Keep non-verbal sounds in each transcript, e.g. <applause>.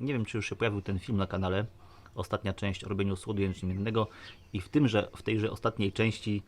Nie wiem, czy już się pojawił ten film na kanale. Ostatnia część o robieniu słodu jęczmiennego i w tymże, w tejże ostatniej części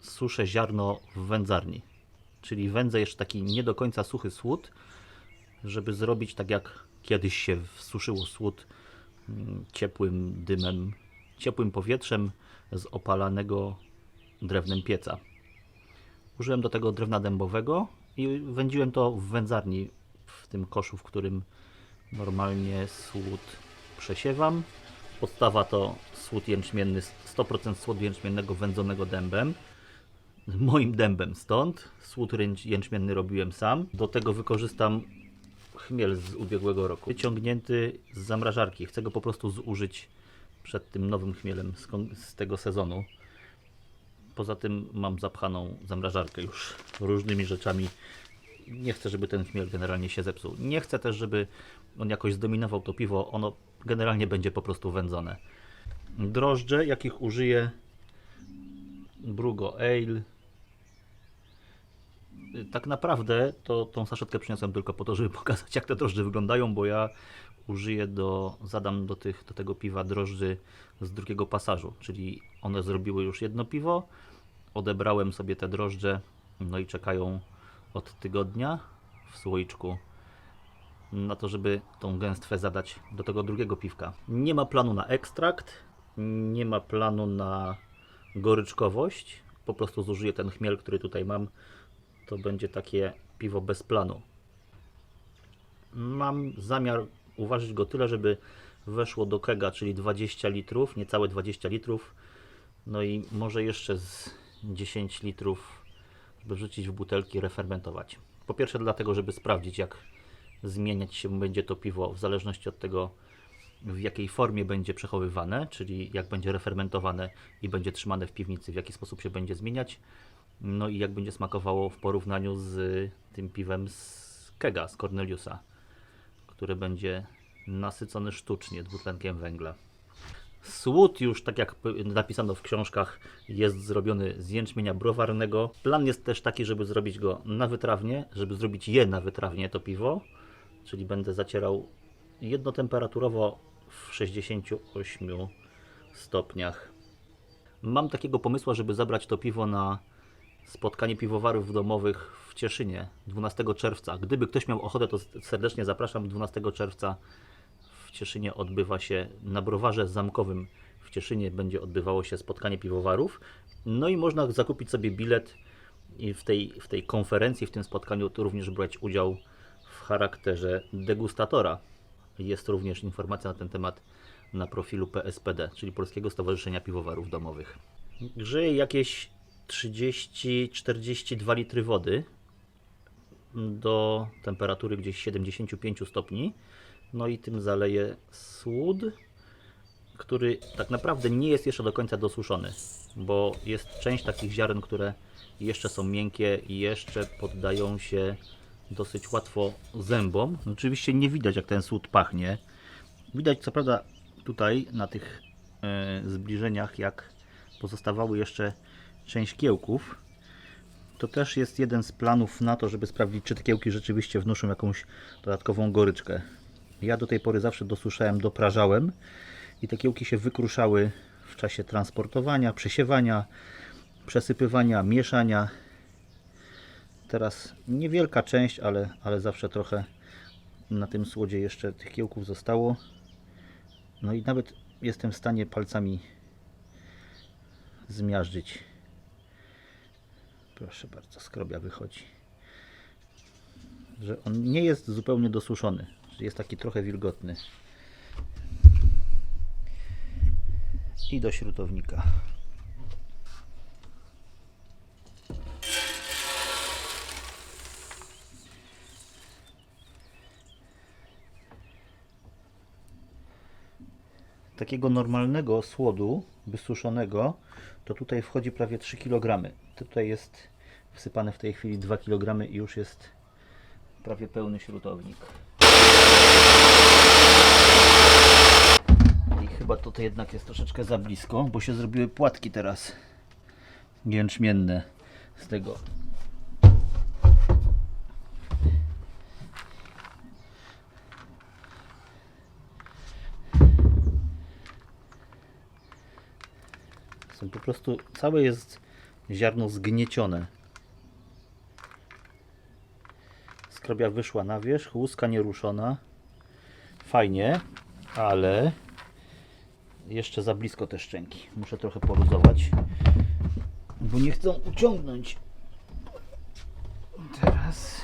suszę ziarno w wędzarni. Czyli wędzę jeszcze taki nie do końca suchy słód, żeby zrobić tak jak kiedyś się suszyło słód mm, ciepłym dymem, ciepłym powietrzem z opalanego drewnem pieca. Użyłem do tego drewna dębowego i wędziłem to w wędzarni, w tym koszu, w którym normalnie słód przesiewam. Podstawa to słód jęczmienny, 100% słodu jęczmiennego wędzonego dębem. Moim dębem stąd. Słód jęczmienny robiłem sam. Do tego wykorzystam chmiel z ubiegłego roku. Wyciągnięty z zamrażarki. Chcę go po prostu zużyć przed tym nowym chmielem z tego sezonu. Poza tym mam zapchaną zamrażarkę już różnymi rzeczami. Nie chcę, żeby ten chmiel generalnie się zepsuł. Nie chcę też, żeby on jakoś zdominował to piwo. Ono generalnie będzie po prostu wędzone. Drożdże, jakich użyję Brugo Ale. Tak naprawdę to tą saszetkę przyniosłem tylko po to, żeby <laughs> pokazać jak te drożdże wyglądają, bo ja użyję do, zadam do, tych, do tego piwa drożdży z drugiego pasażu, czyli one zrobiły już jedno piwo, odebrałem sobie te drożdże, no i czekają od tygodnia w słoiczku na to, żeby tą gęstwę zadać do tego drugiego piwka. Nie ma planu na ekstrakt, nie ma planu na goryczkowość, po prostu zużyję ten chmiel, który tutaj mam, to będzie takie piwo bez planu. Mam zamiar uważać go tyle, żeby weszło do kega, czyli 20 litrów, niecałe 20 litrów, no i może jeszcze z 10 litrów, żeby wrzucić w butelki, refermentować. Po pierwsze dlatego, żeby sprawdzić jak zmieniać się będzie to piwo w zależności od tego, w jakiej formie będzie przechowywane, czyli jak będzie refermentowane i będzie trzymane w piwnicy, w jaki sposób się będzie zmieniać, no i jak będzie smakowało w porównaniu z tym piwem z kega, z Corneliusa, który będzie nasycony sztucznie dwutlenkiem węgla. Słód już, tak jak napisano w książkach, jest zrobiony z jęczmienia browarnego. Plan jest też taki, żeby zrobić go na wytrawnie, żeby zrobić je na wytrawnie, to piwo. Czyli będę zacierał jednotemperaturowo w 68 stopniach. Mam takiego pomysłu, żeby zabrać to piwo na spotkanie piwowarów domowych w Cieszynie 12 czerwca. Gdyby ktoś miał ochotę, to serdecznie zapraszam. 12 czerwca w Cieszynie odbywa się na browarze zamkowym w Cieszynie będzie odbywało się spotkanie piwowarów. No i można zakupić sobie bilet i w tej, w tej konferencji, w tym spotkaniu również brać udział charakterze degustatora. Jest również informacja na ten temat na profilu PSPD, czyli Polskiego Stowarzyszenia Piwowarów Domowych. Grzeję jakieś 30-42 litry wody do temperatury gdzieś 75 stopni. No i tym zaleję słód, który tak naprawdę nie jest jeszcze do końca dosuszony, bo jest część takich ziaren, które jeszcze są miękkie i jeszcze poddają się dosyć łatwo zębom. Oczywiście nie widać jak ten słód pachnie. Widać co prawda tutaj na tych e, zbliżeniach jak pozostawały jeszcze część kiełków. To też jest jeden z planów na to, żeby sprawdzić, czy te kiełki rzeczywiście wnoszą jakąś dodatkową goryczkę. Ja do tej pory zawsze dosuszałem, doprażałem i te kiełki się wykruszały w czasie transportowania, przesiewania, przesypywania, mieszania. Teraz niewielka część, ale, ale zawsze trochę na tym słodzie jeszcze tych kiełków zostało. No i nawet jestem w stanie palcami zmiażdżyć. Proszę bardzo, skrobia wychodzi. Że on nie jest zupełnie dosuszony, że jest taki trochę wilgotny. I do śrutownika. Takiego normalnego słodu wysuszonego, to tutaj wchodzi prawie 3 kg. Tutaj jest wsypane w tej chwili 2 kg i już jest prawie pełny śrutownik. I chyba tutaj jednak jest troszeczkę za blisko, bo się zrobiły płatki teraz jęczmienne z tego. Są po prostu całe jest ziarno zgniecione. Skrobia wyszła na wierzch, łuska nieruszona. Fajnie, ale jeszcze za blisko te szczęki. Muszę trochę poluzować, bo nie chcą uciągnąć. Teraz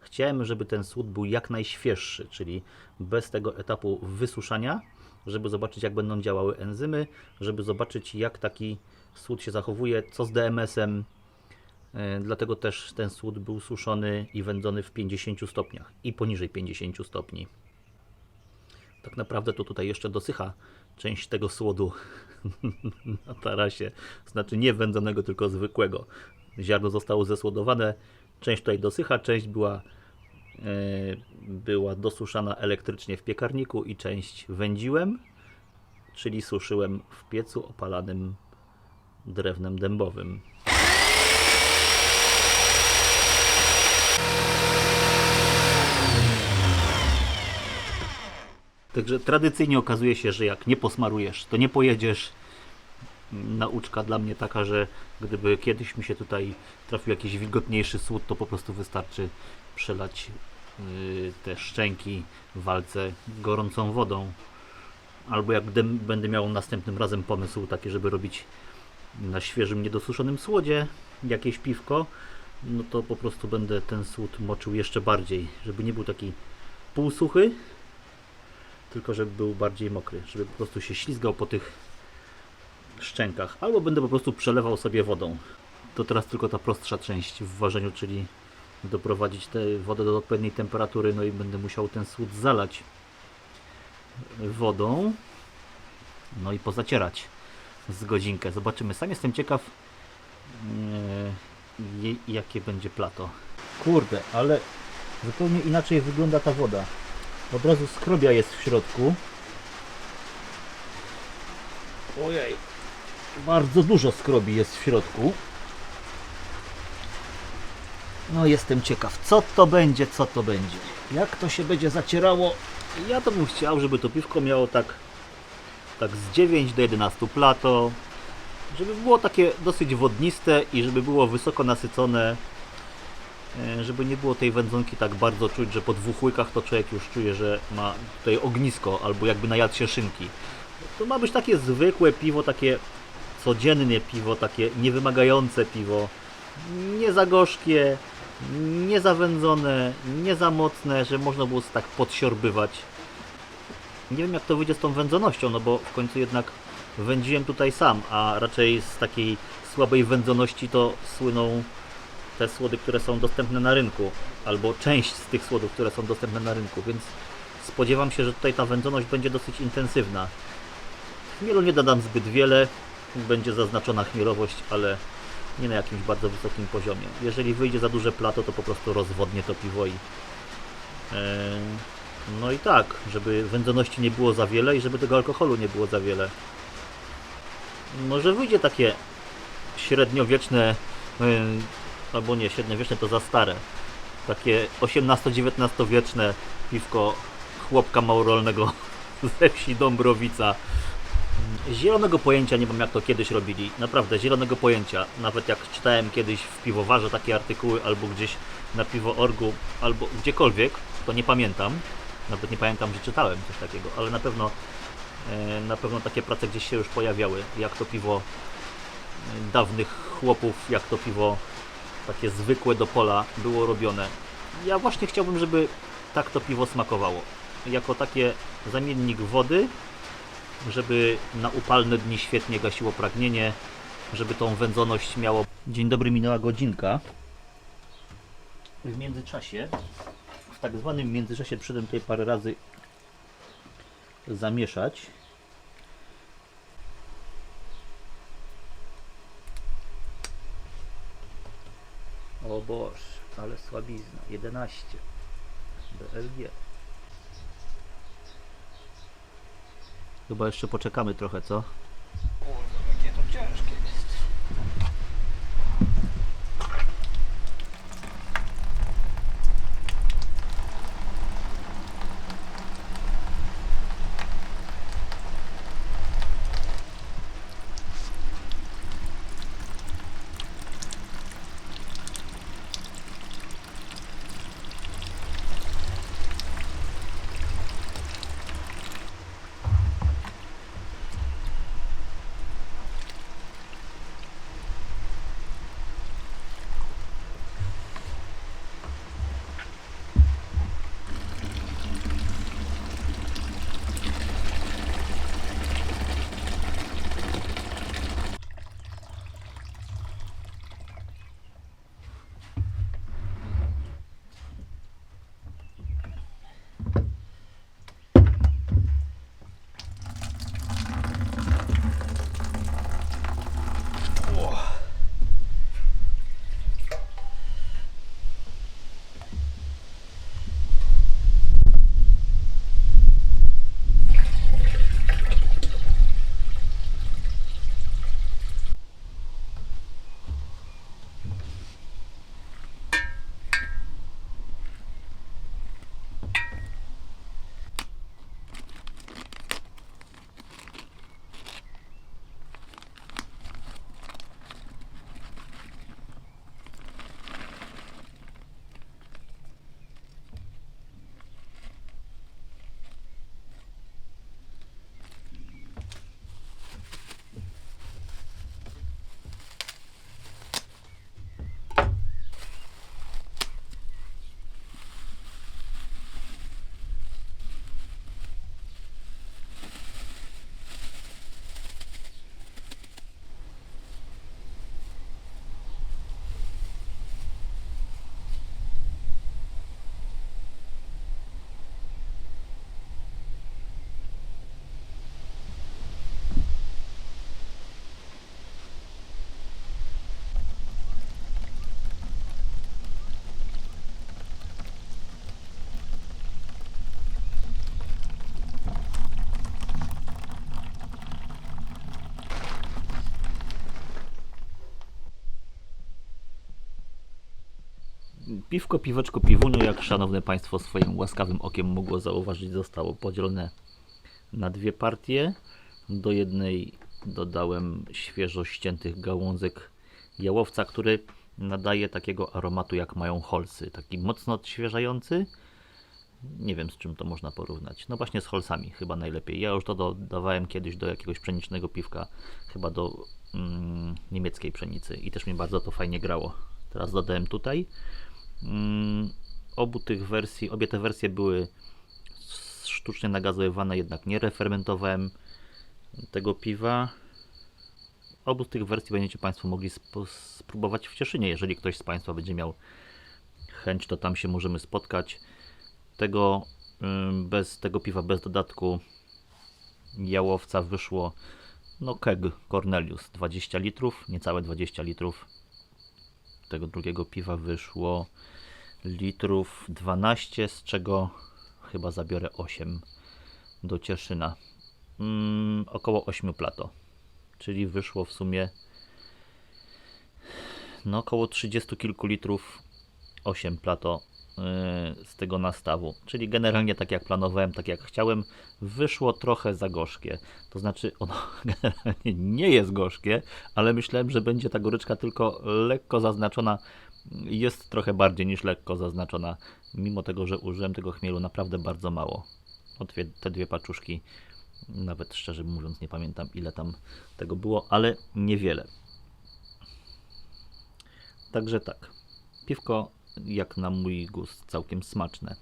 chciałem, żeby ten słód był jak najświeższy, czyli bez tego etapu wysuszania, żeby zobaczyć jak będą działały enzymy, żeby zobaczyć jak taki słód się zachowuje, co z DMS-em. E, Dlatego też ten słód był suszony i wędzony w 50 stopniach i poniżej 50 stopni. Tak naprawdę to tutaj jeszcze dosycha część tego słodu <laughs> na tarasie. Znaczy nie wędzonego, tylko zwykłego. Ziarno zostało zesłodowane, część tutaj dosycha, część była, była dosuszana elektrycznie w piekarniku i część wędziłem, czyli suszyłem w piecu opalanym drewnem dębowym. Także tradycyjnie okazuje się, że jak nie posmarujesz, to nie pojedziesz. Nauczka dla mnie taka, że gdyby kiedyś mi się tutaj trafił jakiś wilgotniejszy słód, to po prostu wystarczy przelać yy, te szczęki w walce gorącą wodą. Albo jak będę miał następnym razem pomysł taki, żeby robić na świeżym, niedosuszonym słodzie jakieś piwko, no to po prostu będę ten słód moczył jeszcze bardziej, żeby nie był taki półsuchy, tylko żeby był bardziej mokry, żeby po prostu się ślizgał po tych szczękach, albo będę po prostu przelewał sobie wodą. To teraz tylko ta prostsza część w ważeniu, czyli doprowadzić tę wodę do odpowiedniej temperatury, no i będę musiał ten słód zalać wodą, no i pozacierać z godzinkę. Zobaczymy. Sam jestem ciekaw, yy, jakie będzie plato. Kurde, ale zupełnie inaczej wygląda ta woda. Od razu skrobia jest w środku. Ojej, bardzo dużo skrobi jest w środku. No jestem ciekaw, co to będzie, co to będzie. Jak to się będzie zacierało. Ja to bym chciał, żeby to piwko miało tak, tak z 9 do 11 plato. Żeby było takie dosyć wodniste i żeby było wysoko nasycone. E, Żeby nie było tej wędzonki tak bardzo czuć, że po dwóch łykach to człowiek już czuje, że ma tutaj ognisko albo jakby najadł się szynki. To ma być takie zwykłe piwo, takie codziennie piwo, takie niewymagające piwo. Nie za gorzkie, nie zawędzone, nie za mocne, że można było tak podsiorbywać. Nie wiem jak to wyjdzie z tą wędzonością, no bo w końcu jednak wędziłem tutaj sam, a raczej z takiej słabej wędzoności to słyną te słody, które są dostępne na rynku, albo część z tych słodów, które są dostępne na rynku, więc spodziewam się, że tutaj ta wędzoność będzie dosyć intensywna. Chmielu nie dodam zbyt wiele, będzie zaznaczona chmielowość, ale nie na jakimś bardzo wysokim poziomie. Jeżeli wyjdzie za duże plato, to po prostu rozwodnię to piwo i e, no i tak, żeby wędzoności nie było za wiele i żeby tego alkoholu nie było za wiele. Może wyjdzie takie średniowieczne e, albo nie, średniowieczne to za stare. Takie 18-19 wieczne piwko chłopka małorolnego <laughs> ze wsi Dąbrowica. Zielonego pojęcia nie mam jak to kiedyś robili. Naprawdę, zielonego pojęcia. Nawet jak czytałem kiedyś w piwowarze takie artykuły, albo gdzieś na piwoorgu, albo gdziekolwiek, to nie pamiętam. Nawet nie pamiętam, że czytałem coś takiego, ale na pewno e, na pewno takie prace gdzieś się już pojawiały. Jak to piwo e, dawnych chłopów, jak to piwo takie zwykłe do pola było robione. Ja właśnie chciałbym, żeby tak to piwo smakowało. Jako takie zamiennik wody, żeby na upalne dni świetnie gasiło pragnienie, żeby tą wędzoność miało. Dzień dobry, minęła godzinka. W międzyczasie, w tak zwanym międzyczasie przyszedłem tutaj parę razy zamieszać. O Boż, ale słabizna. 11. BLG. Chyba jeszcze poczekamy trochę, co? Piwko, piweczko, piwuniu, jak szanowne Państwo swoim łaskawym okiem mogło zauważyć, zostało podzielone na dwie partie. Do jednej dodałem świeżo ściętych gałązek jałowca, który nadaje takiego aromatu jak mają holsy. Taki mocno odświeżający. Nie wiem z czym to można porównać. No właśnie z holsami chyba najlepiej. Ja już to dodawałem kiedyś do jakiegoś pszenicznego piwka, chyba do mm, niemieckiej pszenicy i też mi bardzo to fajnie grało. Teraz dodałem tutaj. Mm, obu tych wersji, obie te wersje były sztucznie nagazowywane, jednak nie refermentowałem tego piwa. Obu tych wersji będziecie Państwo mogli spróbować w Cieszynie. Jeżeli ktoś z Państwa będzie miał chęć, to tam się możemy spotkać. Tego bez tego piwa, bez dodatku jałowca wyszło no keg Cornelius 20 litrów, niecałe 20 litrów. Tego drugiego piwa wyszło litrów 12, z czego chyba zabiorę 8 do Cieszyna. Mm, około 8 plato. Czyli wyszło w sumie no około 30 kilku litrów 8 plato z tego nastawu. Czyli generalnie tak jak planowałem, tak jak chciałem, wyszło trochę za gorzkie. To znaczy ono <laughs> generalnie nie jest gorzkie, ale myślałem, że będzie ta goryczka tylko lekko zaznaczona. Jest trochę bardziej niż lekko zaznaczona, mimo tego, że użyłem tego chmielu naprawdę bardzo mało. O dwie, te dwie paczuszki, nawet szczerze mówiąc, nie pamiętam ile tam tego było, ale niewiele. Także tak. Piwko, jak na mój gust, całkiem smaczne.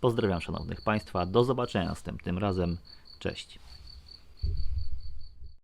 Pozdrawiam szanownych Państwa. Do zobaczenia następnym razem. Cześć.